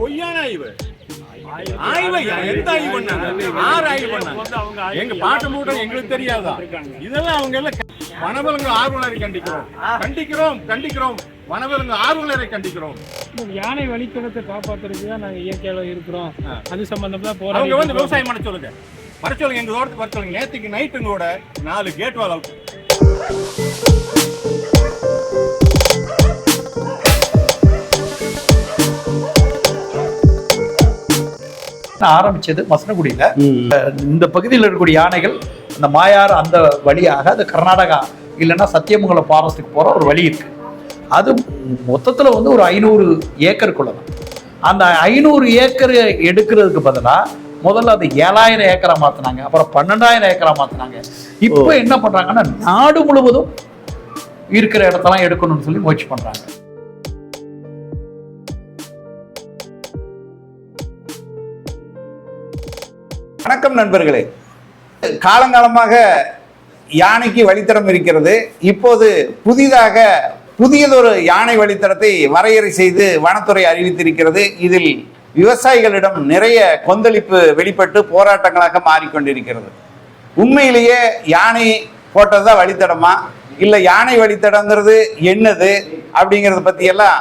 பொய்யான ஆய்வு. ஆய்வு எந்த ஆய்வு பண்ணாங்க? யார் ஆய்வு பண்ணாங்க? எங்க பாட்டு மூட்டை எங்களுக்கு தெரியாதா? இதெல்லாம் அவங்க எல்லாம் வனவிலங்கு ஆர்வலரை கண்டிக்கிறோம். கண்டிக்கிறோம் கண்டிக்கிறோம். வனவிலங்கு ஆர்வலரை கண்டிக்கிறோம். யானை வழித்தடத்தை காப்பாத்துறதுக்கு தான் நாங்க இயற்கையில இருக்கிறோம். அது சம்பந்தமா தான் அவங்க வந்து விவசாயம் பண்ண சொல்லுங்க. வர சொல்லுங்க எங்க தோட்டத்துக்கு வர சொல்லுங்க. நேத்துக்கு நைட்டுங்க கூட நாலு கேட் வால் ஆரம்பிச்சது மசனகுடியில. இந்த பகுதியில் இருக்கக்கூடிய யானைகள் அந்த மாயார் அந்த வழியாக அது கர்நாடகா இல்லைன்னா சத்தியமங்கலம் ஃபாரஸ்ட்டுக்கு போற ஒரு வழி இருக்கு. அது மொத்தத்துல வந்து ஒரு ஐநூறு ஏக்கருக்குள்ள தான். அந்த ஐநூறு ஏக்கர் எடுக்கிறதுக்கு பதிலா முதல்ல அது ஏழாயிரம் ஏக்கரா மாத்தினாங்க அப்புறம் பன்னெண்டாயிரம் ஏக்கரா மாத்தினாங்க. இப்போ என்ன பண்றாங்கன்னா நாடு முழுவதும் இருக்கிற இடத்தெல்லாம் எடுக்கணும்னு சொல்லி முயற்சி பண்றாங்க. வணக்கம் நண்பர்களே. காலங்காலமாக யானைக்கு வழித்தடம் இருக்கிறது. இப்போது புதிதாக புதியதொரு யானை வழித்தடத்தை வரையறை செய்து வனத்துறை அறிவித்திருக்கிறது. இதில் விவசாயிகளிடம் நிறைய கொந்தளிப்பு வெளிப்பட்டு போராட்டங்களாக மாறிக்கொண்டிருக்கிறது. உண்மையிலேயே யானை போட்டது தான் வழித்தடமா? இல்லை யானை வழித்தடங்கிறது என்னது? அப்படிங்கிறத பற்றியெல்லாம்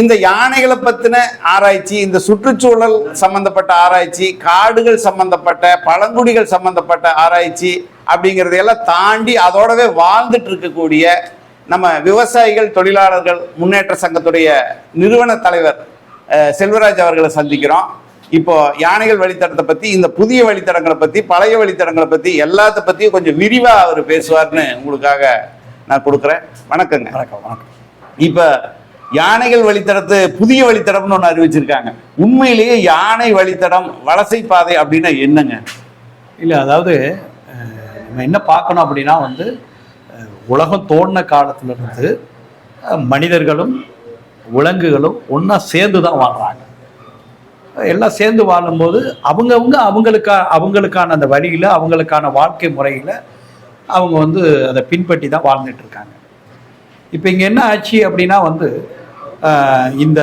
இந்த யானைகளை பத்தின ஆராய்ச்சி இந்த சுற்றுச்சூழல் சம்பந்தப்பட்ட ஆராய்ச்சி காடுகள் சம்பந்தப்பட்ட பழங்குடிகள் சம்பந்தப்பட்ட ஆராய்ச்சி அப்படிங்கிறதையெல்லாம் தாண்டி அதோடவே வாழ்ந்துட்டு இருக்கக்கூடிய நம்ம விவசாயிகள் தொழிலாளர்கள் முன்னேற்ற சங்கத்துடைய நிறுவன தலைவர் செல்வராஜ் அவர்களை சந்திக்கிறோம். இப்போ யானைகள் வழித்தடத்தை பத்தி இந்த புதிய வழித்தடங்களை பத்தி பழைய வழித்தடங்களை பத்தி எல்லாத்த பத்தியும் கொஞ்சம் விரிவா அவர் பேசுவார்னு உங்களுக்காக நான் கொடுக்குறேன். வணக்கங்க. வணக்கம் வணக்கம். இப்ப யானைகள் வழித்தடத்து புதிய வழித்தடம்னு ஒன்று அறிவிச்சிருக்காங்க. உண்மையிலேயே யானை வழித்தடம் வலசை பாதை அப்படின்னா என்னங்க? இல்லை அதாவது நம்ம என்ன பார்க்கணும் அப்படின்னா வந்து உலகம் தோன்றின காலத்திலிருந்து மனிதர்களும் விலங்குகளும் ஒன்றா சேர்ந்து தான் வாழ்கிறாங்க எல்லாம் சேர்ந்து வாழும்போது அவங்கவுங்க அவங்களுக்கா அவங்களுக்கான அந்த வழியில் அவங்களுக்கான வாழ்க்கை முறையில் அவங்க வந்து அதை பின்பற்றி தான் வாழ்ந்துட்டு இருக்காங்க. இப்போ இங்கே என்ன ஆச்சு அப்படின்னா வந்து இந்த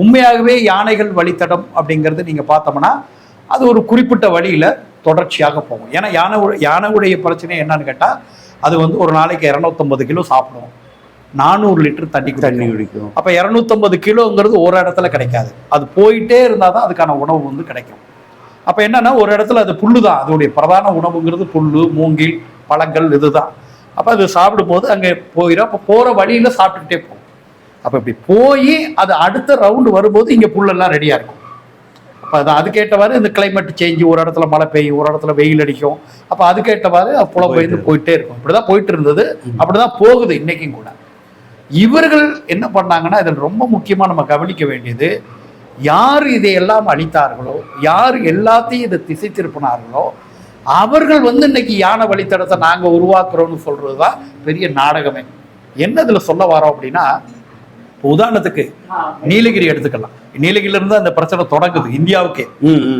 உண்மையாகவே யானைகள் வழித்தடம் அப்படிங்கிறது நீங்கள் பார்த்தோம்னா அது ஒரு குறிப்பிட்ட வழியில் தொடர்ச்சியாக போகும். ஏன்னா யானை யானையுடைய பிரச்சனை என்னன்னு கேட்டால் அது வந்து ஒரு நாளைக்கு இரநூத்தம்பது கிலோ சாப்பிடும். நானூறு லிட்டர் தண்ணி தண்ணி குடிக்கும். அப்போ இரநூத்தம்பது கிலோங்கிறது ஒரு இடத்துல கிடைக்காது. அது போயிட்டே இருந்தால் தான் அதுக்கான உணவு வந்து கிடைக்கும். அப்போ என்னன்னா ஒரு இடத்துல அது புல்லு தான். அதோடைய பிரதான உணவுங்கிறது புல்லு மூங்கில் பழங்கள் இதுதான். அப்போ அது சாப்பிடும்போது அங்கே போயிடும் அப்போ போகிற வழியில் சாப்பிட்டுக்கிட்டே போகும். அப்போ இப்படி போய் அது அடுத்த ரவுண்டு வரும்போது இங்கே புல்லெல்லாம் ரெடியாக இருக்கும். அப்போ அது அதுக்கேற்றவாறு இந்த கிளைமேட் சேஞ்சு ஒரு இடத்துல மழை பெய்யும் ஒரு இடத்துல வெயில் அடிக்கும். அப்போ அதுக்கேற்றவாறு புலம் பெய்து போயிட்டே இருக்கும். இப்படிதான் போயிட்டு இருந்தது. அப்படிதான் போகுது இன்னைக்கும் கூட. இவர்கள் என்ன பண்ணாங்கன்னா இதில் ரொம்ப முக்கியமாக நம்ம கவனிக்க வேண்டியது யார் இதையெல்லாம் அளித்தார்களோ யார் எல்லாத்தையும் இதை திசை திருப்பினார்களோ அவர்கள் வந்து இன்னைக்கு யானை வழித்தடத்தை நாங்கள் உருவாக்குறோம்னு சொல்றது தான் பெரிய நாடகமே. என்ன இதில் சொல்ல வரோம் அப்படின்னா இப்போ உதாரணத்துக்கு நீலகிரி எடுத்துக்கலாம். நீலகிரியில இருந்து அந்த பிரச்சனை தொடங்குது இந்தியாவுக்கே.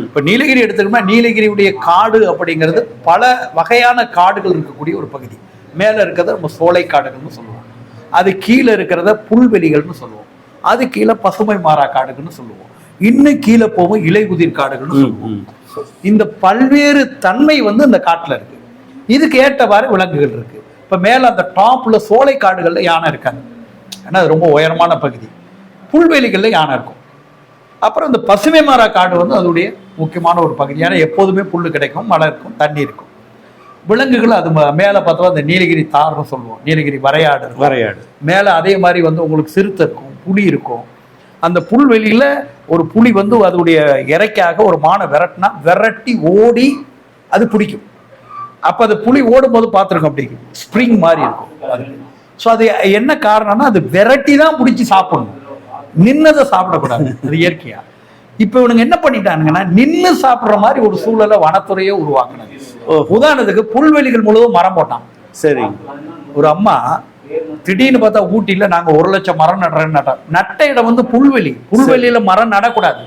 இப்போ நீலகிரி எடுத்துக்கோமா நீலகிரியுடைய காடு அப்படிங்கிறது பல வகையான காடுகள் இருக்கக்கூடிய ஒரு பகுதி. மேலே இருக்கிறத நம்ம சோலை காடுகள்னு சொல்லுவோம். அது கீழே இருக்கிறத புல்வெளிகள்னு சொல்லுவோம். அது கீழே பசுமை மாறா காடுகள்னு சொல்லுவோம். இன்னும் கீழே போகும் இலையுதிர் காடுகள்னு சொல்லுவோம். இந்த பல்வேறு தன்மை வந்து இந்த காட்டுல இருக்கு. இதுக்கு ஏற்றவாறு விலங்குகள் இருக்கு. இப்ப மேல அந்த டாப்ல சோலை காடுகள்ல யானை இருக்காது ஏன்னா அது ரொம்ப உயரமான பகுதி. புல்வெளிகள்ல யானை இருக்கும். அப்புறம் இந்த பசுமை மர காடு வந்து அதோடைய முக்கியமான ஒரு பகுதி. ஏன்னா எப்போதுமே புல் கிடைக்கும் மழை இருக்கும் தண்ணி இருக்கும். விலங்குகள் அது மேல பார்த்தா அந்த நீலகிரி தார்னு சொல்லுவோம். நீலகிரி வரையாடு. வரையாடு. மேலே அதே மாதிரி வந்து உங்களுக்கு சிறுத்தை இருக்கும் புலி இருக்கும். அந்த புல்வெளியில் ஒரு புலி வந்து அதோடைய இறைக்காக ஒரு மானை விரட்டினா விரட்டி ஓடி அது பிடிக்கும். அப்போ அது புலி ஓடும்போது பார்த்துருக்கோம் அப்படி. ஸ்ப்ரிங் மாதிரி இருக்கும். அது. ஸோ அது என்ன காரணம்னா அது விரட்டி தான் பிடிச்சி சாப்பிடணும். நின்னதை சாப்பிடக்கூடாது. அது இயற்கையா? இப்போ இவனுங்க என்ன பண்ணிட்டானுங்கன்னா நின்று சாப்பிட்ற மாதிரி ஒரு சூழலை வனத்துறையே உருவாக்குனாங்க உதாரணத்துக்கு புல்வெளிகள் முழுவதும் மரம் போட்டான். சரி. ஒரு அம்மா திடீர்னு பார்த்தா ஊட்டியில நாங்க ஒரு லட்சம் மரம் நடுறேன்னு நட்டோம் நட்ட இடம் வந்து புல்வெளி. புல்வெளியில மரம் நடக்கூடாது.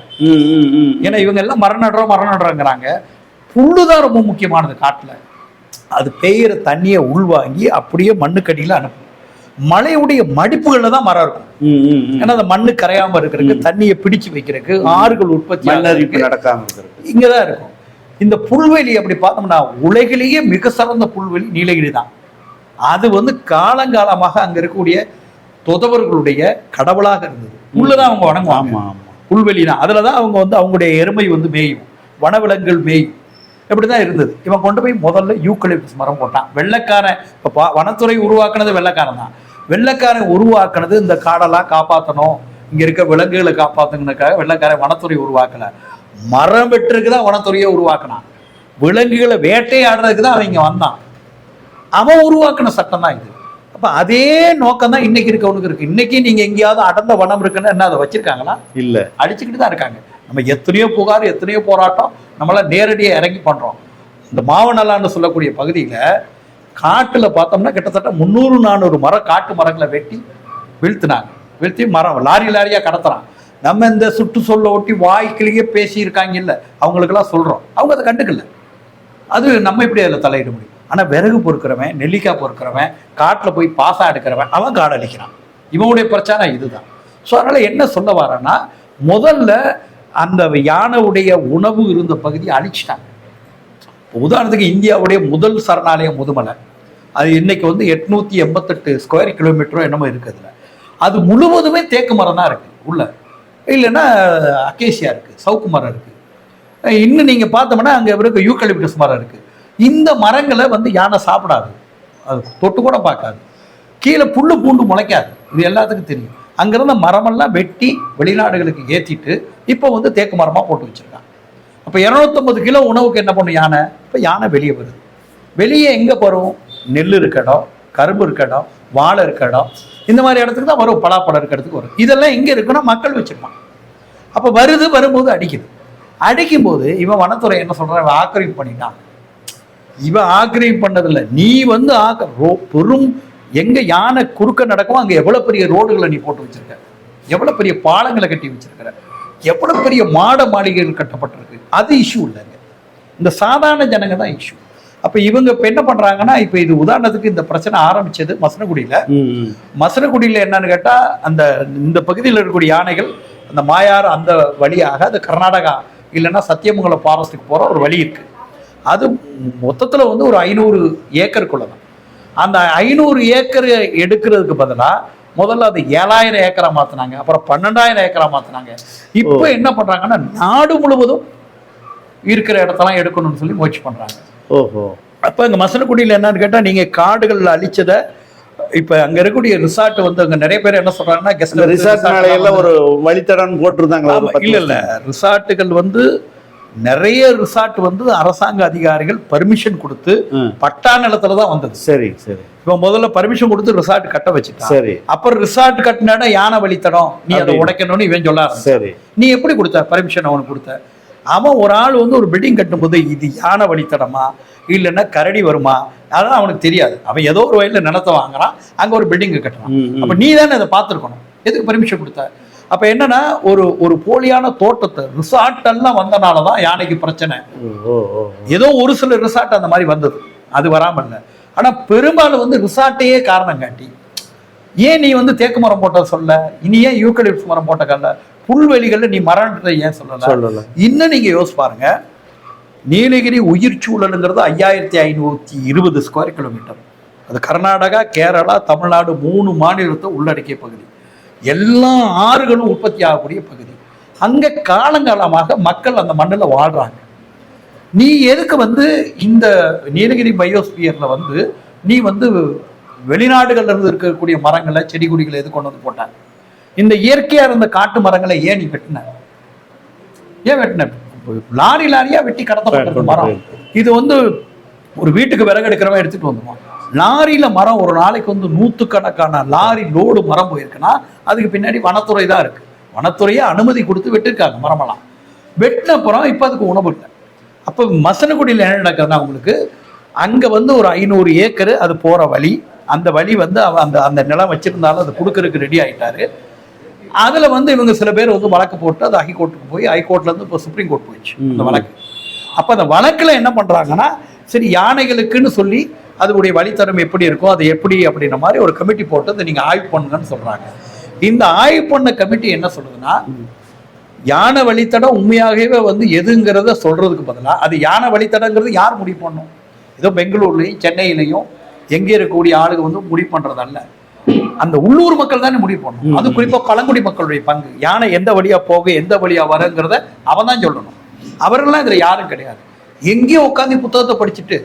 ஏன்னா இவங்க எல்லாம் மரம் நடுறோம் மரம் நடுறோங்கிறாங்க. புல்லுதான் ரொம்ப முக்கியமானது காட்டுல. அது பெய்யுற தண்ணியை உள்வாங்கி அப்படியே மண்ணுக்கடியில் அனுப்பும். மலையுடைய மடிப்புகள்ல தான் மரம் இருக்கும். ஏன்னா அந்த மண்ணு கரையாம இருக்கிறதுக்கு தண்ணியை பிடிச்சு வைக்கிறதுக்கு ஆறுகள் உற்பத்தி நடக்காம இங்கதான் இருக்கும். இந்த புல்வெளி அப்படி பார்த்தோம்னா உலகிலேயே மிக சிறந்த புல்வெளி நீலகிரி தான். அது வந்து காலங்காலமாக அங்க இருக்கக்கூடிய தொதவர்களுடைய கடவுளாக இருந்தது. புல்லுதான் அவங்க வணங்குவாங்க. புல்வெளி தான். அதில் தான் அவங்க வந்து அவங்களுடைய எருமை வந்து மேயும். வனவிலங்குகள் மேயும். இப்படி தான் இருந்தது. இவன் கொண்டு போய் முதல்ல யூக்கலிப்டஸ் மரம் போட்டான் வெள்ளைக்காரன் இப்போ வனத்துறை உருவாக்குனது வெள்ளைக்காரன் தான். வெள்ளைக்காரன் உருவாக்குனது இந்த காடெல்லாம் காப்பாற்றணும் இங்க இருக்க விலங்குகளை காப்பாற்றணுக்காக வெள்ளைக்காரன் வனத்துறை உருவாக்கல. மரம் வெட்டுறதுக்கு தான் வனத்துறையை உருவாக்குனான். விலங்குகளை வேட்டையாடுறதுக்கு தான் அவன் இங்க வந்தான். அவன் உருவாக்குன சட்டம் தான் இது. அப்ப அதே நோக்கம் தான் இன்னைக்கு இருக்கவனுக்கு இருக்கு. இன்னைக்கு நீங்க எங்கேயாவது அடர்ந்த வனம் இருக்குன்னு என்ன அதை வச்சிருக்காங்களா? இல்ல. அடிச்சுக்கிட்டு தான் இருக்காங்க. நம்ம எத்தனையோ புகார் எத்தனையோ போராட்டம் நம்மளாம் நேரடியாக இறங்கி பண்றோம். இந்த மாவனலான்னு சொல்லக்கூடிய பகுதியில காட்டில் பார்த்தோம்னா கிட்டத்தட்ட முந்நூறு நானூறு மரம் காட்டு மரங்களை வெட்டி வீழ்த்தினாங்க. வீழ்த்தி மரம் லாரி லாரியாக கடத்துறான். நம்ம இந்த சுற்றுச்சூழலை ஒட்டி வாய்க்கிலேயே பேசியிருக்காங்க இல்லை. அவங்களுக்கெல்லாம் சொல்கிறோம் அவங்க அதை கண்டுக்கல. அது நம்ம எப்படி அதில் தலையிட முடியும். ஆனால் விறகு பொறுக்கிறவன் நெல்லிக்காய் பொறுக்கிறவன் காட்டில் போய் பாசா எடுக்கிறவன் அவன் காடு அழிக்கிறான். இவனுடைய பிரச்சனை இதுதான். ஸோ அதனால் என்ன சொல்ல வரேன்னா முதல்ல அந்த யானையுடைய உணவு இருந்த பகுதியை அழிச்சிட்டாங்க. உதாரணத்துக்கு இந்தியாவுடைய முதல் சரணாலயம் முதுமலை. அது இன்னைக்கு வந்து எட்நூத்தி எண்பத்தெட்டு ஸ்கொயர் கிலோமீட்டரும் என்னமோ இருக்குதுல அது முழுவதுமே தேக்கு மரம் தான் இருக்கு உள்ள. இல்லைன்னா அக்கேசியா இருக்கு சவுக்கு மரம் இருக்கு. இன்னும் நீங்க பார்த்தோம்னா அங்க இருக்க யூக்கலிப்டஸ் மரம் இருக்கு. இந்த மரங்களை வந்து யானை சாப்பிடாது. அது தொட்டு கூட பார்க்காது. கீழே புல்லு பூண்டு முளைக்காது. இது எல்லாத்துக்கும் தெரியும். அங்கிருந்த மரமெல்லாம் வெட்டி வெளிநாடுகளுக்கு ஏற்றிட்டு இப்போ வந்து தேக்கு மரமாக போட்டு வச்சிருக்காங்க. அப்போ இரநூத்தொம்பது கிலோ உணவுக்கு என்ன பண்ணும் யானை? இப்போ யானை வெளியே வருது. வெளியே எங்கே போகிறோம் நெல் இருக்கடம் கரும்பு இருக்கடம் வாழை இருக்க இடம். இந்த மாதிரி இடத்துக்கு தான் வரும் பலாப்பழம் இருக்க இடத்துக்கு வரும். இதெல்லாம் எங்கே இருக்குன்னா மக்கள் வச்சிருப்பான். அப்போ வருது வரும்போது அடிக்குது. அடிக்கும்போது இவன் வனத்துறை என்ன சொல்கிறான் இவன் ஆக்கிரமிப்பு பண்ணிட்டான். இவன் ஆக்கிரமிப்பு பண்ணதில்ல. நீ வந்து ஆக்க ரோ- பெரும் எங்க யானை குறுக்க நடக்கும் அங்க எவ்வளவு பெரிய ரோடுகளை நீ போட்டு வச்சிருக்க? எவ்வளவு பெரிய பாலங்களை கட்டி வச்சிருக்கிற? எவ்வளவு பெரிய மாட மாளிகைகள் கட்டப்பட்டிருக்கு? அது இஷ்யூ இல்லைங்க. இந்த சாதாரண ஜனங்க தான் இஷ்யூ அப்ப இவங்க இப்ப என்ன பண்றாங்கன்னா இப்ப இது உதாரணத்துக்கு இந்த பிரச்சனை ஆரம்பிச்சது மசனகுடியில. மசனகுடியில் என்னன்னு கேட்டா அந்த இந்த பகுதியில் இருக்கக்கூடிய யானைகள் அந்த மாயார் அந்த வழியாக அது கர்நாடகா இல்லைன்னா சத்தியமங்கலம் ஃபாரஸ்ட்டுக்கு போற ஒரு வழி இருக்கு. அது மொத்தத்துல வந்து ஒரு ஐநூறு ஏக்கருக்குள்ள தான். அந்த ஐநூறு ஏக்கர் எடுக்கிறதுக்கு பதிலா முதல்ல அது ஏழாயிரம் ஏக்கரா மாத்துனாங்க அப்புறம் பன்னெண்டாயிரம் ஏக்கரா மாத்துனாங்க. இப்போ என்ன பண்றாங்கன்னா நாடு முழுவதும் இருக்கிற இடத்தெல்லாம் எடுக்கணும்னு சொல்லி முயற்சி பண்றாங்க. ஓஹோ. அப்போ இங்கே மசனக்குடியில் என்னன்னு கேட்டால் நீங்கள் காடுகள் அழிச்சதை இப்போ அங்கே இருக்கக்கூடிய ரிசார்ட் வந்து அங்கே நிறைய பேர் என்ன சொல்கிறாங்கன்னா கெஸ்ட் எல்லாம் ஒரு வழித்தடம் போட்டிருந்தாங்களா இல்லை இல்லை. ரிசார்ட்டுகள் வந்து நிறைய ரிசார்ட் வந்து அரசாங்க அதிகாரிகள் பர்மிஷன் கொடுத்து. பட்டா நிலத்துல தான் வந்தது. சரி சரி. இப்போ முதல்ல பர்மிஷன் கொடுத்து ரிசார்ட் கட்ட வச்சுட்டான். சரி. அப்புறம் ரிசார்ட் கட்டினா யானை வழித்தடம். நீ அதை. உடைக்கணும்னு இவன் சொல்ல. சரி. நீ எப்படி கொடுத்த? பர்மிஷன் அவனுக்கு கொடுத்த? அவன் ஒரு ஆள் வந்து ஒரு பில்டிங் கட்டும்போது இது யானை வழித்தடமா? இல்லைன்னா கரடி வருமா? அதெல்லாம் அவனுக்கு தெரியாது. அவன் ஏதோ ஒரு வயலில் நிலத்தை வாங்குறான் அங்கே ஒரு பில்டிங் கட்டுறான். அப்போ நீ தானே அதை பார்த்துருக்கணும். எதுக்கு பர்மிஷன் கொடுத்த? அப்போ என்னன்னா ஒரு ஒரு போலியான தோட்டத்தை ரிசார்ட் எல்லாம் வந்தனால தான் யானைக்கு பிரச்சனை. ஏதோ ஒரு சில ரிசார்ட் அந்த மாதிரி வந்தது. அது வராமல் இல்லை. ஆனால் பெரும்பாலும் வந்து ரிசார்ட்டையே காரணம் காட்டி. ஏன் நீ வந்து தேக்கு மரம் போட்ட சொல்ல? இனி ஏன் யூக்கலிப்ஸ் மரம் போட்ட கல்ல? புல்வெளிகளில் நீ மரம்ன்றதை ஏன் சொல்லல? சொல்லல. இன்னும் நீங்க யோசிச்சு பாருங்க. நீலகிரி உயிர் சூழலுங்கிறது ஐயாயிரத்தி ஐநூத்தி இருபது ஸ்கொயர் கிலோமீட்டர் அது கர்நாடகா கேரளா தமிழ்நாடு மூணு மாநிலத்தை உள்ளடக்கிய பகுதி. எல்லா ஆறுகளும் உற்பத்தி ஆகக்கூடிய பகுதி. அங்க காலங்காலமாக மக்கள் அந்த மண்ணில் வாழ்றாங்க. நீ எதுக்கு வந்து இந்த நீலகிரி பயோஸ்பியர்ல வந்து நீ வந்து வெளிநாடுகள்ல இருந்து இருக்கக்கூடிய மரங்களை செடி கொடிகளை எது கொண்டு வந்து போட்டாங்க? இந்த இயற்கையா இருந்த காட்டு மரங்களை ஏன் நீ வெட்டின? ஏன் வெட்டின? லாரி லாரியா வெட்டி கடத்தப்பட்டிருக்க கொண்டு மரம். இது வந்து ஒரு வீட்டுக்கு விறகு எடுக்கிறவன் எடுத்துட்டு வந்துருவான் லாரியில மரம் ஒரு நாளைக்கு வந்து நூத்துக்கணக்கான லாரி லோடு மரம் போயிருக்குன்னா அதுக்கு பின்னாடி வனத்துறை தான் இருக்கு. வனத்துறையே அனுமதி கொடுத்து வெட்டிருக்காங்க மரமெல்லாம். வெட்டின அப்புறம் இப்போ அதுக்கு உணவு இல்லை. அப்போ மசனகுடியில் என்ன நடக்குதுன்னா உங்களுக்கு அங்கே வந்து ஒரு ஐநூறு ஏக்கர் அது போகிற வழி. அந்த வழி வந்து அவ அந்த அந்த நிலம் வச்சிருந்தாலும் அது கொடுக்கறதுக்கு ரெடி ஆயிட்டாரு. அதுல வந்து இவங்க சில பேர் வந்து வழக்கு போட்டு அது ஹைகோர்ட்டுக்கு போய் ஹைகோர்ட்ல இருந்து இப்போ சுப்ரீம் கோர்ட் போயிடுச்சு அந்த வழக்கு. அப்ப அந்த வழக்குல என்ன பண்றாங்கன்னா சரி யானைகளுக்குன்னு சொல்லி அதனுடைய வழித்தரம் எப்படி இருக்கும் அது எப்படி அப்படின்ற மாதிரி ஒரு கமிட்டி போட்டு அதை நீங்க ஆய்வு பண்ணுங்கன்னு சொல்றாங்க. இந்த ஆய்வு பண்ண கமிட்டி என்ன சொல்லுதுன்னா யானை வழித்தடம் உண்மையாகவே வந்து எதுங்கிறத சொல்றதுக்கு பதிலா அது யானை வழித்தடங்கிறது யார் முடிவு பண்ணும்? ஏதோ பெங்களூர்லயும் சென்னையிலையும் எங்கே இருக்கக்கூடிய ஆளுங்க வந்து முடிவு பண்றதல்ல. அந்த உள்ளூர் மக்கள் தானே முடிவு பண்ணணும். அது குறிப்பா பழங்குடி மக்களுடைய பங்கு. யானை எந்த வழியா போக எந்த வழியா வரங்கிறத அவன் தான் சொல்லணும். அவர்கள்லாம் இதுல யாரும் கிடையாது. எங்கேயோ உட்காந்து புத்தகத்தை படிச்சுட்டு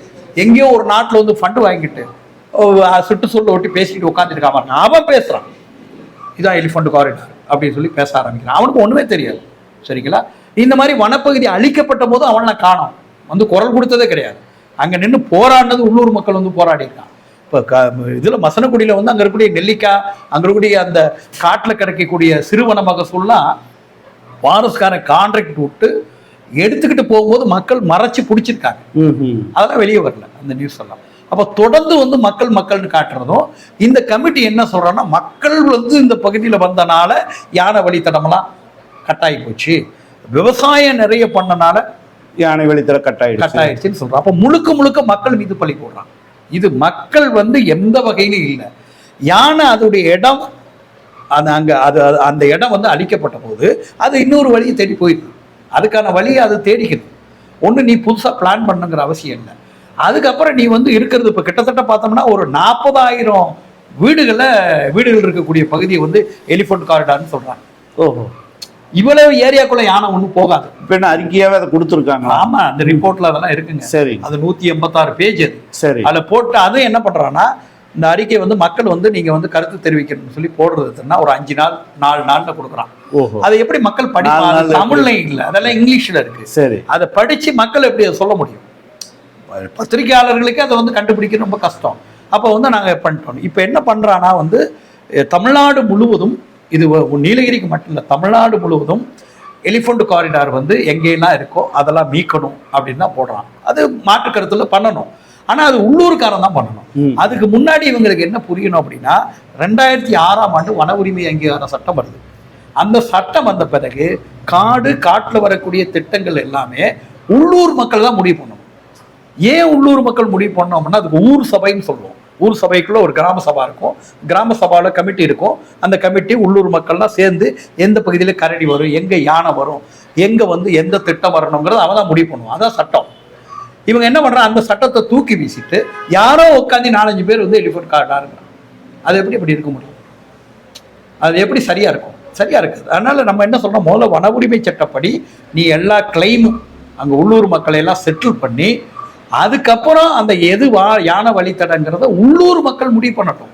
எங்கேயோ ஒரு நாட்டுல வந்து ஃபண்டு வாங்கிட்டு ஓ, சுற்றுச்சூழலை ஒட்டி பேசிட்டு உட்காந்துருக்காம இருக்கான். அவன் பேசுறான். இதான் எலிஃபண்ட் காரிடார் அப்படின்னு சொல்லி பேச ஆரம்பிக்கிறான். அவனுக்கு ஒண்ணுமே தெரியாது. சரிங்களா? இந்த மாதிரி வனப்பகுதி அழிக்கப்பட்ட போது அவனை காணோம். வந்து குரல் கொடுத்ததே கிடையாது. அங்க நின்று போராடினது உள்ளூர் மக்கள் வந்து போராடி இருக்கான் இப்போ க இதுல மசனக்குடியில வந்து அங்க இருக்கக்கூடிய நெல்லிக்காய் அங்க இருக்கக்கூடிய அந்த காட்டுல கிடைக்கக்கூடிய சிறுவன மகசூல்லாம் வாரஸ்காரன் கான்ட்ராக்ட் விட்டு எடுத்துக்கிட்டு போகும்போது மக்கள் மறைச்சு பிடிச்சிருக்காங்க அதெல்லாம் வெளியே வரல அந்த நியூஸ் எல்லாம். அப்போ தொடர்ந்து வந்து மக்கள் மக்கள்னு காட்டுறதும் இந்த கமிட்டி என்ன சொல்றான்னா மக்கள் வந்து இந்த பகுதியில் வந்தனால யானை வழித்தடமெல்லாம் கட்டாயி போச்சு. விவசாயம் நிறைய பண்ணனால யானை வழித்தர கட்டாயிடுச்சு. கட்டாயிடுச்சுன்னு சொல்றான் அப்போ முழுக்க முழுக்க மக்கள் மீது பழி போடுறான் இது மக்கள் வந்து எந்த வகையிலும் இல்லை. யானை அதோடைய இடம் அது அங்கே அது அது- அந்த இடம் வந்து அழிக்கப்பட்ட போது அது இன்னொரு வழியை தேடி போயிடுது. அதுக்கான வழியை அது தேடிக்குது. ஒன்று நீ புதுசாக பிளான் பண்ணுங்கிற அவசியம் இல்லை. அதுக்கப்புறம் நீ வந்து இருக்கிறது இப்போ கிட்டத்தட்ட பார்த்தோம்னா ஒரு நாற்பதாயிரம் வீடுகளில் வீடுகள் இருக்கக்கூடிய பகுதியை வந்து எலிஃபண்ட் காரிடார்னு சொல்கிறாங்க ஓஹோ. இவ்வளவு ஏரியாக்குள்ள யானை ஒன்றும் போகாது. இப்ப என்ன அறிக்கையாவே அதை கொடுத்துருக்காங்களா? ஆமா அந்த ரிப்போர்ட்ல அதெல்லாம் இருக்குங்க. சரி. அது நூத்தி எண்பத்தாறு பேஜ் அது. சரி. அதுல போட்டு அதுவும் என்ன பண்றான்னா இந்த அறிக்கை வந்து மக்கள் வந்து நீங்க வந்து கருத்து தெரிவிக்கணும்னு சொல்லி போடுறதுன்னா ஒரு அஞ்சு நாள் நாலு நாள்ல கொடுக்குறான். அதை எப்படி மக்கள் படிப்பாங்க தமிழ்ல இல்ல அதெல்லாம் இங்கிலீஷ்ல இருக்கு. சரி. அதை படிச்சு மக்கள் எப்படி அதை சொல்ல முடியும்? பத்திரிகையாளர்களுக்கு அதை வந்து கண்டுபிடிக்க ரொம்ப கஷ்டம். அப்போ வந்து நாங்க பண்ணிட்டோம் இப்போ என்ன பண்றானா வந்து தமிழ்நாடு முழுவதும் இது நீலகிரிக்கு மட்டும் இல்லை தமிழ்நாடு முழுவதும் எலிஃபண்ட் காரிடார் வந்து எங்கெல்லாம் இருக்கோ அதெல்லாம் மீட்கணும் அப்படின்னு தான் போடுறான். அது மாற்று கருத்துல பண்ணணும். ஆனா அது உள்ளூர்காரன் தான் பண்ணணும். அதுக்கு முன்னாடி இவங்களுக்கு என்ன புரியணும் அப்படின்னா ரெண்டாயிரத்தி ஆறாம் ஆண்டு வன உரிமை அங்கீகார சட்டம் வருது. அந்த சட்டம் வந்த பிறகு காடு காட்டுல வரக்கூடிய திட்டங்கள் எல்லாமே உள்ளூர் மக்கள் தான் முடிவு பண்ணணும். ஏன் உள்ளூர் மக்கள் முடிவு பண்ணோம் அப்படின்னா அதுக்கு ஊர் சபைன்னு சொல்லுவோம். ஊர் சபைக்குள்ள ஒரு கிராம சபா இருக்கும். கிராம சபாவில் கமிட்டி இருக்கும். அந்த கமிட்டி உள்ளூர் மக்கள்லாம் சேர்ந்து எந்த பகுதியில் கரடி வரும் எங்கே யானை வரும் எங்கே வந்து எந்த திட்டம் வரணுங்கிறத அவன் தான் முடிவு பண்ணுவான். அதான் சட்டம். இவங்க என்ன பண்ணுறான் அந்த சட்டத்தை தூக்கி வீசிட்டு யாரோ உட்காந்து நாலஞ்சு பேர் வந்து எலிஃபண்ட் கார்டாருங்கிறான் அது எப்படி இப்படி இருக்க முடியும்? அது எப்படி சரியாக இருக்கும்? சரியாக இருக்காது. அதனால் நம்ம என்ன சொல்கிறோம் முதல்ல வன உரிமை சட்டப்படி நீ எல்லா கிளைமும் அங்கே உள்ளூர் மக்களை எல்லாம் செட்டில் பண்ணி அதுக்கப்புறம் அந்த எது வா யானை வழித்தடங்கிறத உள்ளூர் மக்கள் முடிவு பண்ணட்டும்.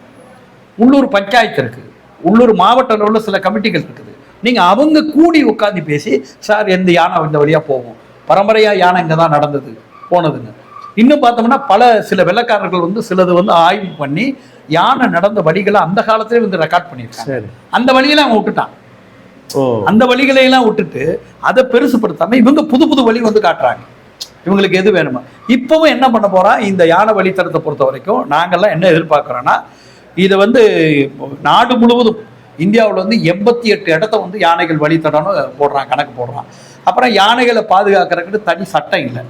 உள்ளூர் பஞ்சாயத்து இருக்கு. உள்ளூர் மாவட்ட அளவில் சில கமிட்டிகள் இருக்குது. நீங்க அவங்க கூடி உட்காந்து பேசி சார் எந்த யானை இந்த வழியா போகும்? பரம்பரையா யானை இங்க தான் நடந்தது போனதுங்க. இன்னும் பார்த்தோம்னா பல சில வெள்ளக்காரர்கள் வந்து சிலது வந்து ஆய்வு பண்ணி யானை நடந்த வழிகளை அந்த காலத்திலே வந்து ரெக்கார்ட் பண்ணியிருக்காங்க. அந்த வழியெல்லாம் அவன் விட்டுட்டான் ஓ. அந்த வழிகளை எல்லாம் விட்டுட்டு அதை பெருசுப்படுத்தாம இவங்க புது புது வழி வந்து காட்டுறாங்க. இவங்களுக்கு எது வேணுமா. இப்பவும் என்ன பண்ண போறான் இந்த யானை வழித்தடத்தை பொறுத்த வரைக்கும் நாங்கள்லாம் என்ன எதிர்பார்க்குறோன்னா இதை வந்து நாடு முழுவதும் இந்தியாவில் வந்து எண்பத்தி எட்டு இடத்த வந்து யானைகள் வழித்தடம்னு போடுறான் கணக்கு போடுறான். அப்புறம் யானைகளை பாதுகாக்கிறதுக்கு தனி சட்டம் இல்லை.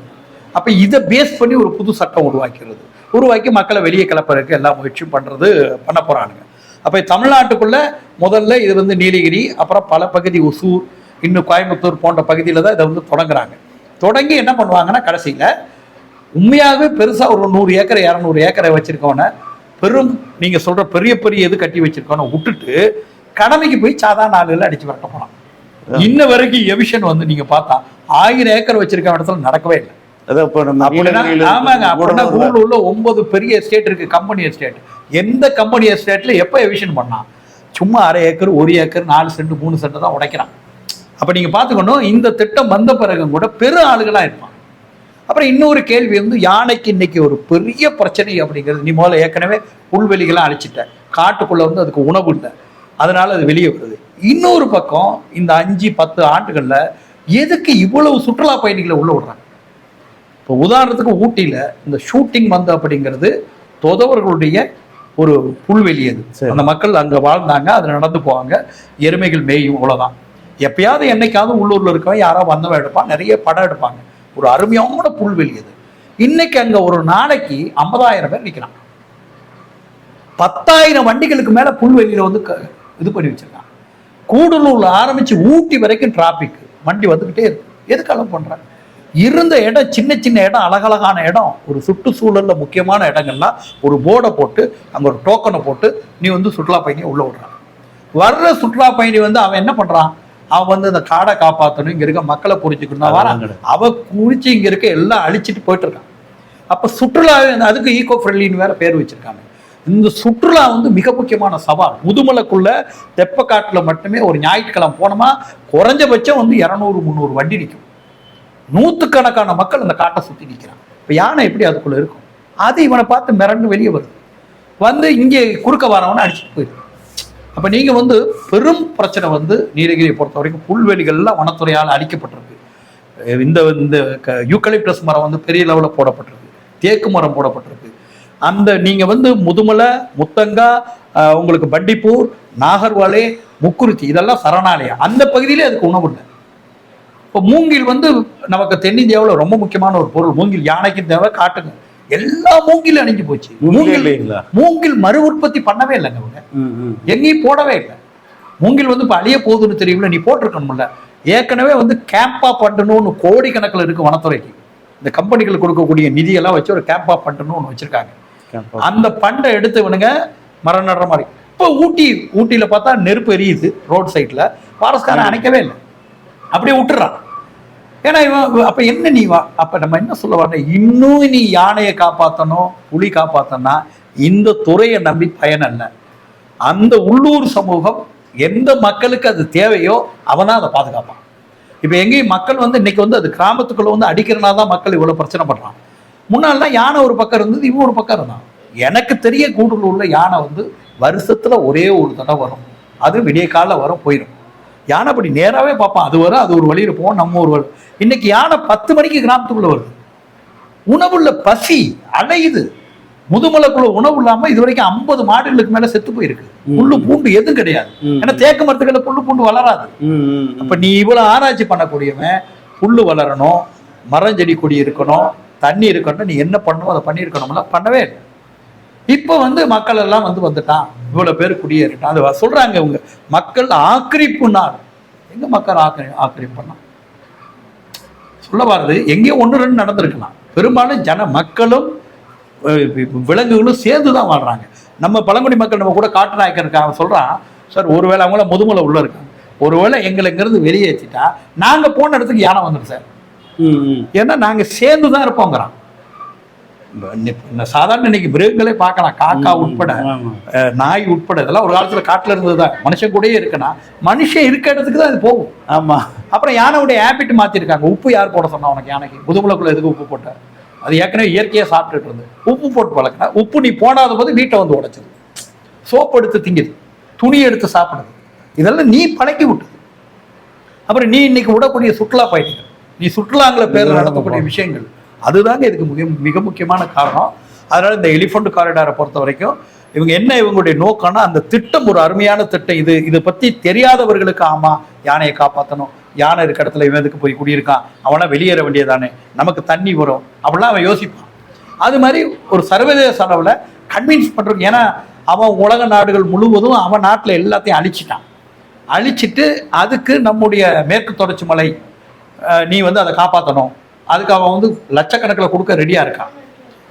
அப்போ இதை பேஸ் பண்ணி ஒரு புது சட்டம் உருவாக்கிறது. உருவாக்கி மக்களை வெளியே கிளப்புறதுக்கு எல்லா முயற்சியும் பண்ணுறது பண்ண போகிறானுங்க அப்போ தமிழ்நாட்டுக்குள்ள முதல்ல இது வந்து நீலகிரி அப்புறம் பல பகுதி ஒசூர் இன்னும் கோயம்புத்தூர் போன்ற பகுதியில் தான் இதை வந்து தொடங்குறாங்க. தொடங்கி என்ன பண்ணுவாங்கன்னா கடைசியில் உண்மையாகவே பெருசாக ஒரு நூறு ஏக்கரை இரநூறு ஏக்கரை வச்சிருக்கவன பெரும் நீங்கள் சொல்கிற பெரிய பெரிய இது கட்டி வச்சிருக்கவன விட்டுட்டு கடமைக்கு போய் சாதாரண ஆளுகளை அடிச்சு விரட்ட போனான் இன்ன வரைக்கும் எவிஷன் வந்து நீங்கள் பார்த்தா ஆயிரம் ஏக்கர் வச்சிருக்க இடத்துல நடக்கவே இல்லை. ஆமாங்க. அப்படின்னா ஊர்ல உள்ள ஒன்பது பெரிய எஸ்டேட் இருக்கு கம்பெனி எஸ்டேட் எந்த கம்பெனி எஸ்டேட்ல எப்ப எவிஷன் பண்ணான் சும்மா அரை ஏக்கர் ஒரு ஏக்கர் நாலு சென்ட் மூணு சென்ட் தான் உடைக்கிறான். அப்ப நீங்க பாத்துக்கணும் இந்த திட்டம் வந்த பிறகும் கூட பெரு ஆளுகளா இருப்பான் அப்புறம் இன்னொரு கேள்வி வந்து யானைக்கு இன்னைக்கு ஒரு பெரிய பிரச்சனை அப்படிங்கிறது நீ முதல்ல ஏற்கனவே புல்வெளிகளாம் அழிச்சிட்ட. காட்டுக்குள்ள வந்து அதுக்கு உணவு இல்லை. அதனால அது வெளியே வருது. இன்னொரு பக்கம் இந்த அஞ்சு பத்து ஆண்டுகள்ல எதுக்கு இவ்வளவு சுற்றுலா பயணிகளை உள்ள விடுறாங்க? இப்போ உதாரணத்துக்கு ஊட்டியில் இந்த ஷூட்டிங் வந்து அப்படிங்கிறது தொதவர்களுடைய ஒரு புல்வெளி அது. அந்த மக்கள் அங்கே வாழ்ந்தாங்க அதில் நடந்து போவாங்க. எருமைகள் மேயும் இவ்வளோதான் எப்பயாவது என்னைக்காவது உள்ளூரில் இருக்கவன் யாராவது வந்தவன் எடுப்பான் நிறைய படம் எடுப்பாங்க. ஒரு அருமையான புல்வெளி அது. இன்னைக்கு அங்க ஒரு நாளைக்கு ஐம்பதாயிரம் பேர் நிற்கிறான் பத்தாயிரம் வண்டிகளுக்கு மேல புல்வெளியில வந்து க- இது பண்ணி வச்சிருக்கான் கூடலூர்ல ஆரம்பிச்சு ஊட்டி வரைக்கும் டிராபிக் வண்டி வந்துகிட்டே இருக்கு. எதுக்கு அலோவ் பண்றாங்க? இருந்த இடம் சின்ன சின்ன இடம் அழகழகான இடம். ஒரு சுற்றுச்சூழல்ல முக்கியமான இடங்கள்லாம் ஒரு போர்டை போட்டு அங்க ஒரு டோக்கனை போட்டு நீ வந்து சுற்றுலா பயணியை உள்ள விடுறான். வர்ற சுற்றுலா பயணி வந்து அவன் என்ன பண்றான்? அவன் வந்து இந்த காடை காப்பாற்றணும் இங்க இருக்க மக்களை புரிஞ்சுக்கணும் வரான். அவ குறிச்சு இங்க இருக்க எல்லாம் அழிச்சிட்டு போயிட்டு இருக்கான் அப்ப சுற்றுலாவே வந்து அதுக்கு ஈகோ ஃப்ரெண்ட்லின்னு வேற பேர் வச்சிருக்காங்க. இந்த சுற்றுலா வந்து மிக முக்கியமான சவால். முதுமலைக்குள்ள தெப்பக்காட்டுல மட்டுமே ஒரு ஞாயிற்றுக்கிழமை போனோமா குறைஞ்சபட்சம் வந்து இரநூறு முந்நூறு வண்டி நிற்கும். நூற்றுக்கணக்கான மக்கள் அந்த காட்டை சுத்தி நிற்கிறான் இப்ப யானை எப்படி அதுக்குள்ள இருக்கும்? அது இவனை பார்த்து மிரண்டு வெளியே வருது. வந்து இங்கே குறுக்க வரவனை அடிச்சுட்டு போயிருக்கு அப்போ நீங்கள் வந்து பெரும் பிரச்சனை வந்து நீலகிரியை பொறுத்த வரைக்கும் புல்வெளிகள்லாம் வனத்துறையால் அழிக்கப்பட்டிருக்கு. இந்த இந்த இந்த யூக்கலிப்டஸ் மரம் வந்து பெரிய லெவலில் போடப்பட்டிருக்கு. தேக்கு மரம் போடப்பட்டிருக்கு. அந்த நீங்கள் வந்து முதுமலை முத்தங்கா உங்களுக்கு பண்டிப்பூர் நாகர்வாலே முக்குருத்தி இதெல்லாம் சரணாலயம் அந்த பகுதியிலே அதுக்கு உணவு இல்லை. இப்போ மூங்கில் வந்து நமக்கு தென்னிந்தியாவில் ரொம்ப முக்கியமான ஒரு பொருள். மூங்கில் யானைக்கு தேவை காட்டுங்க எல்லா மூங்கிலும் அணிஞ்சு போச்சு. மூங்கில் மூங்கில் மறு உற்பத்தி பண்ணவே இல்லைங்க அவங்க எங்கேயும் போடவே இல்லை. மூங்கில் வந்து இப்போ அழிய போகுதுன்னு தெரியும்ல நீ போட்டிருக்கணும்ல. ஏற்கனவே வந்து கேம்பா பண்ணணும்னு கோடிக்கணக்கில் இருக்கு வனத்துறைக்கு. இந்த கம்பெனிகள் கொடுக்கக்கூடிய நிதியெல்லாம் வச்சு ஒரு கேம்பா பண்ணணும்னு வச்சிருக்காங்க. அந்த பண்டை எடுத்து இவனுங்க மரம் நடுற மாதிரி. இப்போ ஊட்டி ஊட்டியில் பார்த்தா நெருப்பு எரியுது ரோட் சைடில் ஃபாரஸ்ட்காரன் அணைக்கவே இல்லை. அப்படியே விட்டுறான். ஏன்னா இவன் அப்ப என்ன நீ வா? அப்ப நம்ம என்ன சொல்ல வர இன்னும் நீ யானையை காப்பாற்றணும் புலி காப்பாத்தனா இந்த துறையை நம்பி பயன் அல்ல. அந்த உள்ளூர் சமூகம் எந்த மக்களுக்கு அது தேவையோ அவன் தான் அதை பாதுகாப்பான். இப்போ எங்கேயும் மக்கள் வந்து இன்னைக்கு வந்து அது கிராமத்துக்குள்ள வந்து அடிக்கிறனால தான் மக்கள் இவ்வளவு பிரச்சனை பண்றான் முன்னாடிலாம் யானை ஒரு பக்கம் இருந்தது இவன் ஒரு பக்கம் இருந்தான். எனக்கு தெரிய கூடலூரில் யானை வந்து வருஷத்துல ஒரே ஒரு தடவை வரும். அது விடிய காலில் வரும் போயிடும் யானை அப்படி நேராவே பார்ப்பான். அது வரும் அது ஒரு வழியில போகும் நம்ம ஒரு வழி. இன்னைக்கு யானை பத்து மணிக்கு கிராமத்துக்குள்ள வருது. உணவுள்ள பசி அலையுது முதுமலைக்குள்ள உணவு இல்லாம இது வரைக்கும் ஐம்பது மாடுகளுக்கு மேல செத்து போயிருக்கு. புல்லு பூண்டு எதுவும் கிடையாது. ஏன்னா தேக்கு மரத்துக்கள்ல புல்லு பூண்டு வளராது. அப்ப நீ இவ்வளவு ஆராய்ச்சி பண்ணக்கூடியவன் புல்லு வளரணும் மரம் செடி கொடி இருக்கணும் தண்ணி இருக்கணும் நீ என்ன பண்ணணும் அதை பண்ணியிருக்கணும்ல பண்ணவே இல்லை. இப்போ வந்து மக்கள் எல்லாம் வந்து வந்துட்டான். இவ்வளவு பேர் குடியேறிட்டான். அது சொல்றாங்க இவங்க. மக்கள் ஆக்கிரிப்பு நாள். எங்க மக்கள் ஆக்கிரி ஆக்கிரிப்பு பண்ணா சொல்ல வர்றது எங்கேயோ ஒன்று ரெண்டு நடந்திருக்கலாம். பெரும்பாலும் ஜன மக்களும் விலங்குகளும் சேர்ந்து தான் வாழ்றாங்க. நம்ம பழங்குடி மக்கள் நம்ம கூட காட்டு நாயக்கர் இருக்கான் அவன் சொல்றான் சார் ஒருவேளை அவங்கள முதுமலை உள்ள இருக்காங்க ஒருவேளை எங்களை இங்கிருந்து வெளியேற்றிட்டா நாங்க போன இடத்துக்கு யானை வந்துடும் சார். ஏன்னா நாங்க சேர்ந்து தான் இருப்போங்கிறான். சாதாரண இன்னைக்கு மிருகங்களே பார்க்கலாம். காக்கா உட்பட நாய் உட்பட இதெல்லாம் ஒரு காலத்துல காட்டுல இருந்ததுதான். மனுஷன் கூடயே இருக்குன்னா மனுஷன் இருக்க இடத்துக்கு தான் இது போகும். ஆமா. அப்புறம் யானையுடைய ஹேபிட் மாத்திருக்காங்க. உப்பு யார் போட சொன்னா உனக்கு யானைக்கு? முதுகுலக்குள்ள எதுக்கு உப்பு போட்ட? அது ஏற்கனவே இயற்கையா சாப்பிட்டுட்டு இருந்து உப்பு போட்டு பழக்கினா உப்பு நீ போடாத போது வீட்டை வந்து உடைச்சது. சோப்பு எடுத்து திங்குது. துணி எடுத்து சாப்பிடுது. இதெல்லாம் நீ பழக்கி விட்டது. அப்புறம் நீ இன்னைக்கு விடக்கூடிய சுற்றுலா பயணிகள். நீ சுற்றுலாங்கிற பேர்ல நடத்தக்கூடிய விஷயங்கள். அதுதாங்க இதுக்கு மிக மிக முக்கியமான காரணம். அதனால் இந்த எலிஃபண்ட் காரிடாரை பொறுத்த வரைக்கும் இவங்க என்ன இவங்களுடைய நோக்கம்னா அந்த திட்டம் ஒரு அருமையான திட்டம். இது இதை பற்றி தெரியாதவர்களுக்கு ஆமாம் யானையை காப்பாற்றணும் யானை இருக்க இடத்துல இவன் எதுக்கு போய் குடியிருக்கான்? அவனா வெளியேற வேண்டியதானே நமக்கு தண்ணி வரும். அப்படிலாம் அவன் யோசிப்பான். அது மாதிரி ஒரு சர்வதேச அளவில் கன்வின்ஸ் பண்ணுறோம் ஏன்னா அவன் உலக நாடுகள் முழுவதும் அவன் நாட்டில் எல்லாத்தையும் அழிச்சிட்டான். அழிச்சிட்டு அதுக்கு நம்முடைய மேற்கு தொடர்ச்சி மலை நீ வந்து அதை காப்பாற்றணும் அதுக்கு அவன் வந்து லட்சக்கணக்கில் கொடுக்க ரெடியாக இருக்கான்.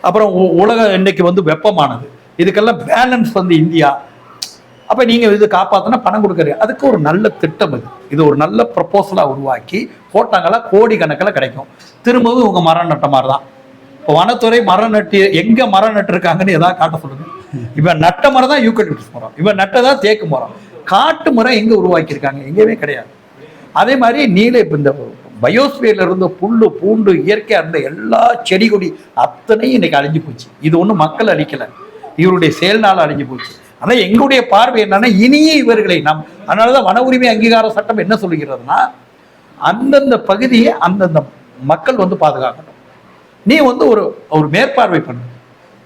அப்புறம் உ- உலகம் இன்னைக்கு வந்து வெப்பமானது. இதுக்கெல்லாம் பேலன்ஸ் வந்து இந்தியா. அப்போ நீங்கள் இது காப்பாற்றினா பணம் கொடுக்குறீங்க அதுக்கு ஒரு நல்ல திட்டம் இது. இது ஒரு நல்ல ப்ரப்போசலாக உருவாக்கி போட்டாங்களா கோடி கணக்கில் கிடைக்கும். திரும்பவும் இவங்க மரம் நட்ட மாதிரி தான் இப்போ வனத்துறை மரம் நட்டு எங்கே மரம் நட்டுருக்காங்கன்னு எதாவது காட்ட சொல்லுங்கள் இவன் நட்ட மரம் தான் யூக்கலிப்டஸ் மரம். இவன் நட்டதான் தேக்கு மரம். காட்டு மரம் எங்கே உருவாக்கியிருக்காங்க? எங்கேயுமே கிடையாது. அதே மாதிரி நீல இப்போ இந்த பயோஸ்பியரில் இருந்த புல்லு பூண்டு இயற்கை இருந்த எல்லா செடி கொடி அத்தனையும் இன்னைக்கு அழிஞ்சு போச்சு. இது ஒன்றும் மக்கள் அழிக்கலை. இவருடைய செயல்னால் அழிஞ்சு போச்சு. ஆனால் எங்களுடைய பார்வை என்னன்னா இனியே இவர்களை நாம் அதனாலதான் வன உரிமை அங்கீகார சட்டம் என்ன சொல்லுகிறதுனா அந்தந்த பகுதியை அந்தந்த மக்கள் வந்து பாதுகாக்கணும். நீ வந்து ஒரு ஒரு மேற்பார்வை பண்ணு.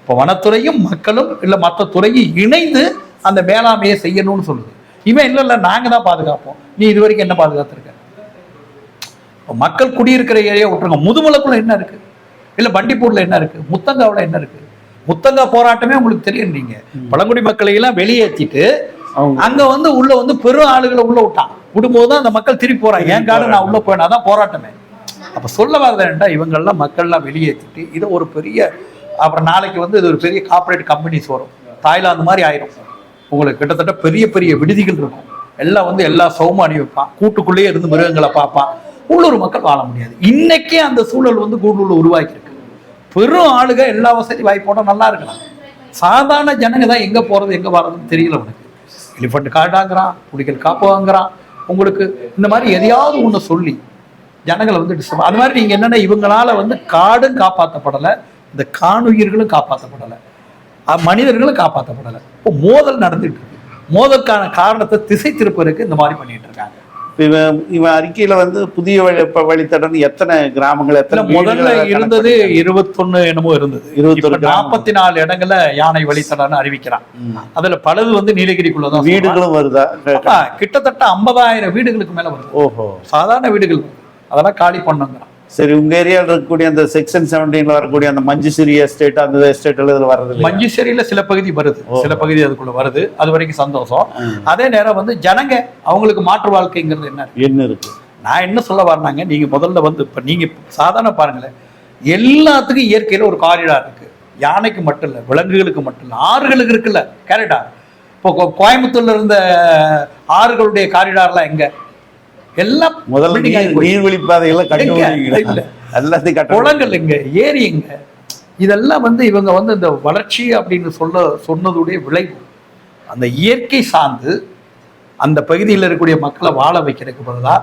இப்போ வனத்துறையும் மக்களும் இல்லை மற்ற துறையும் இணைந்து அந்த மேலாண்மையை செய்யணும்னு சொல்லுது. இவன் இல்லை இல்லை நாங்கள் தான் பாதுகாப்போம். நீ இது வரைக்கும் என்ன பாதுகாத்துருக்க? மக்கள் குடியிருக்கிற ஏரியா விட்டுருங்க. முதுமலைக்குள்ள என்ன இருக்கு? இல்ல பண்டிப்பூர்ல என்ன இருக்கு? முத்தங்காவுல என்ன இருக்கு? முத்தங்கா போராட்டமே உங்களுக்கு தெரியும் நீங்க. பழங்குடி மக்களை எல்லாம் வெளியேற்றிட்டு அங்க வந்து உள்ள வந்து பெரும் ஆளுகளை உள்ள விட்டான். விடும்போது தான் அந்த மக்கள் திருப்பி போறாங்க. ஏன் காடு நான் உள்ள போயினா அதான் போராட்டமே. அப்ப சொல்ல வரது இவங்கெல்லாம் மக்கள்லாம் வெளியேற்றிட்டு இதை ஒரு பெரிய அப்புறம் நாளைக்கு வந்து இது ஒரு பெரிய கார்ப்பரேட் கம்பெனிஸ் வரும். தாய்லாந்து மாதிரி ஆயிரும். உங்களுக்கு கிட்டத்தட்ட பெரிய பெரிய விடுதிகள் இருக்கும். எல்லாம் வந்து எல்லா சௌமும் அணி வைப்பான் கூட்டுக்குள்ளேயே இருந்து மிருகங்களை பார்ப்பான். உள்ளூர் மக்கள் வாழ முடியாது. இன்னைக்கே அந்த சூழல் வந்து கூடலூர்ல உருவாக்கியிருக்கு. பெரும் ஆளுக எல்லா வசதி வாய்ப்போட நல்லா இருக்கலாம். சாதாரண ஜனங்க தான் எங்க போறது எங்க வர்றதுன்னு தெரியல உனக்கு. எலிஃபண்ட் காடாங்கிறான் புலிகள் காப்பாங்கிறான். உங்களுக்கு இந்த மாதிரி எதையாவது ஒன்று சொல்லி ஜனங்களை வந்து டிஸ்டர்ப் அது மாதிரி நீங்கள் என்னென்ன இவங்களால வந்து காடும் காப்பாற்றப்படலை இந்த காணுயிர்களும் காப்பாற்றப்படலை மனிதர்களும் காப்பாற்றப்படலை இப்போ மோதல் நடந்துட்டு இருக்கு. மோதலுக்கான காரணத்தை திசை திருப்பதற்கு இந்த மாதிரி பண்ணிட்டு இருக்காங்க. இவன் இவன் அறிக்கையில வந்து புதிய வழி வழித்தடம் எத்தனை கிராமங்கள் எத்தனை முதல்ல இருந்தது? இருபத்தொன்னு என்னமோ இருந்தது 21 இப்ப கிராமம். நாற்பத்தி நாலு இடங்கள்ல யானை வழித்தடம்னு அறிவிக்கிறான். அதுல பலது வந்து நீலகிரிக்குள்ளதான். வீடுகளும் வருதா கிட்டத்தட்ட ஐம்பதாயிரம் வீடுகளுக்கு மேல வருது ஓஹோ சாதாரண வீடுகள். அதெல்லாம் காலி பண்ணுங்கிறான் சரி உங்க ஏரியால இருக்கக்கூடிய அந்த செக்ஷன் செவன்டீன்ல வரக்கூடிய அந்த மஞ்சுசிரி எஸ்டேட் அந்த எஸ்டேட் எல்லாம் இதுல வர்றது? மஞ்சுசேரியில சில பகுதி வருது. சில பகுதி அதுக்குள்ள வருது. அது வரைக்கும் சந்தோஷம். அதே நேரம் வந்து ஜனங்க அவங்களுக்கு மாற்று வாழ்க்கைங்கிறது என்ன? என்ன இருக்கு? நான் என்ன சொல்ல வரனாங்க நீங்க முதல்ல வந்து இப்ப நீங்க சாதாரண பாருங்களேன். எல்லாத்துக்கும் இயற்கையில ஒரு காரிடார் இருக்கு. யானைக்கு மட்டும் இல்ல விலங்குகளுக்கு மட்டும் இல்ல ஆறுகளுக்கு இருக்குல்ல கேரடார் இப்போ கோயம்புத்தூர்ல இருந்த ஆறுகளுடைய காரிடார்லாம் எங்க? எல்லாம் முதல்ல. நீர்வழி. கட்டுவீங்களா எல்லாத்தையும் குளங்கள் எங்க? ஏரி எங்க? இதெல்லாம் வந்து இவங்க வந்து இந்த வளர்ச்சி அப்படின்னு சொல்ல சொன்னதுடைய விளைவு. அந்த இயற்கை சார்ந்து அந்த பகுதியில் இருக்கக்கூடிய மக்களை வாழ வைக்கிறதுக்கு பதிலாக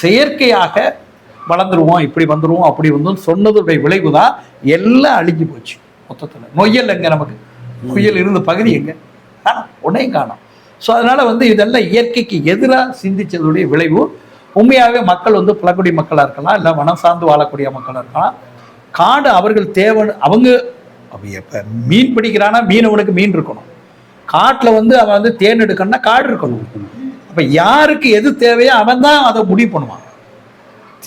செயற்கையாக வளர்ந்துருவோம் இப்படி வந்துருவோம் அப்படி வந்து சொன்னதுடைய விளைவு தான் எல்லாம் அழிஞ்சு போச்சு மொத்தத்தில். நொய்யல் எங்க நமக்கு? புயல் இருந்த பகுதி எங்க? காணோம் உன்னையும் காணோம். ஸோ அதனால வந்து இதெல்லாம் இயற்கைக்கு எதிராக சிந்திச்சதுடைய விளைவு உண்மையாகவே மக்கள் வந்து பழங்குடி மக்களாக இருக்கலாம் இல்லை வனம் சார்ந்து வாழக்கூடிய மக்களாக இருக்கலாம். காடு அவர்கள் தேவை அவங்க அவ இப்போ மீன் பிடிக்கிறானா மீனவனுக்கு மீன் இருக்கணும். காட்டில் வந்து அவன் வந்து தேன் எடுக்கணும்னா காடு இருக்கணும். அப்போ யாருக்கு எது தேவையோ அவன் தான் அதை முடிவு பண்ணுவான்.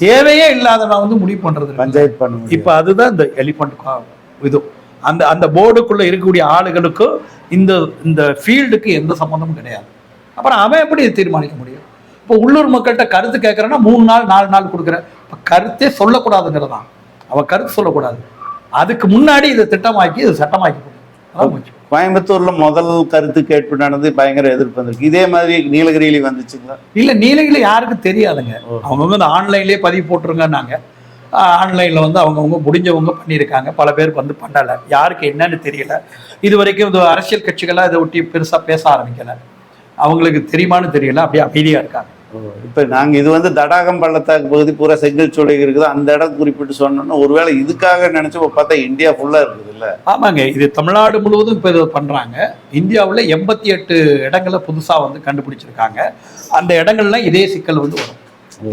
தேவையே இல்லாதவன் வந்து முடிவு இல்ல. பஞ்சாயத்து பண்ண முடியும். இப்ப அதுதான் இந்த எலிஃபண்ட் இது. அந்த அந்த போர்டுக்குள்ள இருக்கக்கூடிய ஆளுகளுக்கும் இந்த இந்த ஃபீல்டுக்கு எந்த சம்மந்தமும் கிடையாது. அப்புறம் அவன் எப்படி தீர்மானிக்க முடியும்? இப்போ உள்ளூர் மக்கள்கிட்ட கருத்து கேட்கறேன்னா மூணு நாள் நாலு நாள் கொடுக்குறேன். இப்போ கருத்தே சொல்லக்கூடாதுங்கிறதான். அவன் கருத்து சொல்லக்கூடாது. அதுக்கு முன்னாடி இதை திட்டமாக்கி இதை சட்டமாக்கி அதான் கோயம்புத்தூர்ல முதல் கருத்து கேட்பு நடந்து பயங்கர எதிர்ப்பு வந்திருக்கு. இதே மாதிரி நீலகிரியில வந்துச்சுங்களா? இல்ல நீலகிரி யாருக்கும் தெரியாதுங்க. அவங்க வந்து ஆன்லைன்லயே பதிவு போட்டுருங்கன்னாங்க. ஆன்லைன்ல வந்து அவங்கவுங்க முடிஞ்சவங்க பண்ணியிருக்காங்க. பல பேர் வந்து பண்ணல. யாருக்கு என்னன்னு தெரியல. இது வரைக்கும் இந்த அரசியல் கட்சிகள்லாம் இதை ஒட்டி பெருசா பேச ஆரம்பிக்கல. அவங்களுக்கு தெரியுமான்னு தெரியல. அப்படியே அமைதியா இருக்காங்க. இப்ப நாங்க இது வந்து தடாகம் பள்ளத்தாக்கு பகுதி பூரா செங்கல் சோலை இருக்குது. அந்த இடம் குறிப்பிட்டு சொன்னோம்னா ஒருவேளை இதுக்காக நினைச்சு பார்த்தா இந்தியா ஃபுல்லா இருக்குது இல்ல? ஆமாங்க இது தமிழ்நாடு முழுவதும் இப்போ இது பண்றாங்க. இந்தியாவுல எண்பத்தி எட்டு இடங்களை புதுசா வந்து கண்டுபிடிச்சிருக்காங்க. அந்த இடங்கள்லாம் இதே சிக்கல் வந்து வரும்.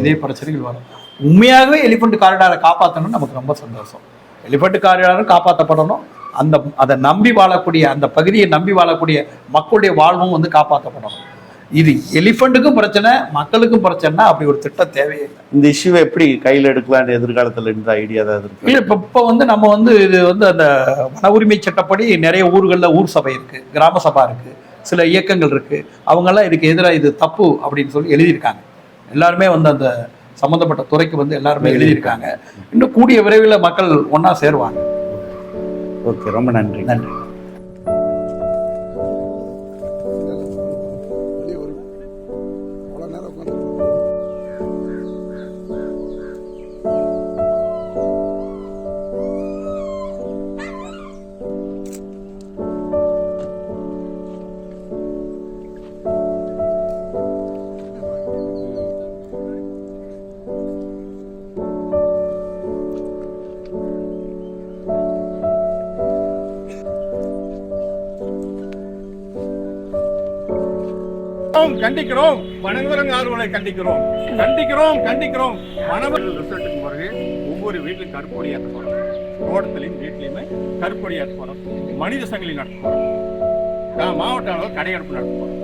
இதே பிரச்சனைகள் வரும். உண்மையாகவே எலிஃபண்ட் காரிடாரை காப்பாற்றணும்னு நமக்கு ரொம்ப சந்தோஷம். எலிஃபண்ட் காரிடாரும் காப்பாற்றப்படணும் அந்த அதை நம்பி வாழக்கூடிய அந்த பகுதியை நம்பி வாழக்கூடிய மக்களுடைய வாழ்வும் வந்து காப்பாற்றப்படணும் இது எலிஃபண்ட்டுக்கும் பிரச்சனை மக்களுக்கும் பிரச்சனைனா அப்படி ஒரு திட்டம் தேவையே இல்லை. இந்த இஷ்யூவை எப்படி கையில எடுக்கலாம்னு எதிர்காலத்துல இந்த ஐடியா ஏதாவது இருக்கு இப்போ இப்போ வந்து நம்ம வந்து இது வந்து அந்த வன உரிமை சட்டப்படி நிறைய ஊர்களில் ஊர் சபை இருக்கு கிராம சபா இருக்கு சில இயக்கங்கள் இருக்கு. அவங்கெல்லாம் இதுக்கு எதிராக இது தப்பு அப்படின்னு சொல்லி எழுதியிருக்காங்க. எல்லாருமே வந்து அந்த சம்மந்தப்பட்ட துறைக்கு வந்து எல்லாருமே எழுதியிருக்காங்க. இன்னும் கூடிய விரைவில் மக்கள் ஒண்ணா சேருவாங்க. ஓகே ரொம்ப நன்றி. நன்றி. கண்டிக்கிறோம் வனவிலங்கு ஆர்வலை கண்டிக்கிறோம்? கண்டிக்கிறோம் கண்டிக்கிறோம். வனவிலங்கு ரிசல்ட்டுக்கு பிறகு ஒவ்வொரு வீட்டிலும் கருப்பொடி ஏற்ற போறோம் தோட்டத்திலையும் வீட்டிலையுமே கருப்பொடி ஏற்ற போறோம் மனித சங்கிலி நடத்த போறோம் மாவட்ட அளவில் கடையெடுப்பு நடத்த போறோம்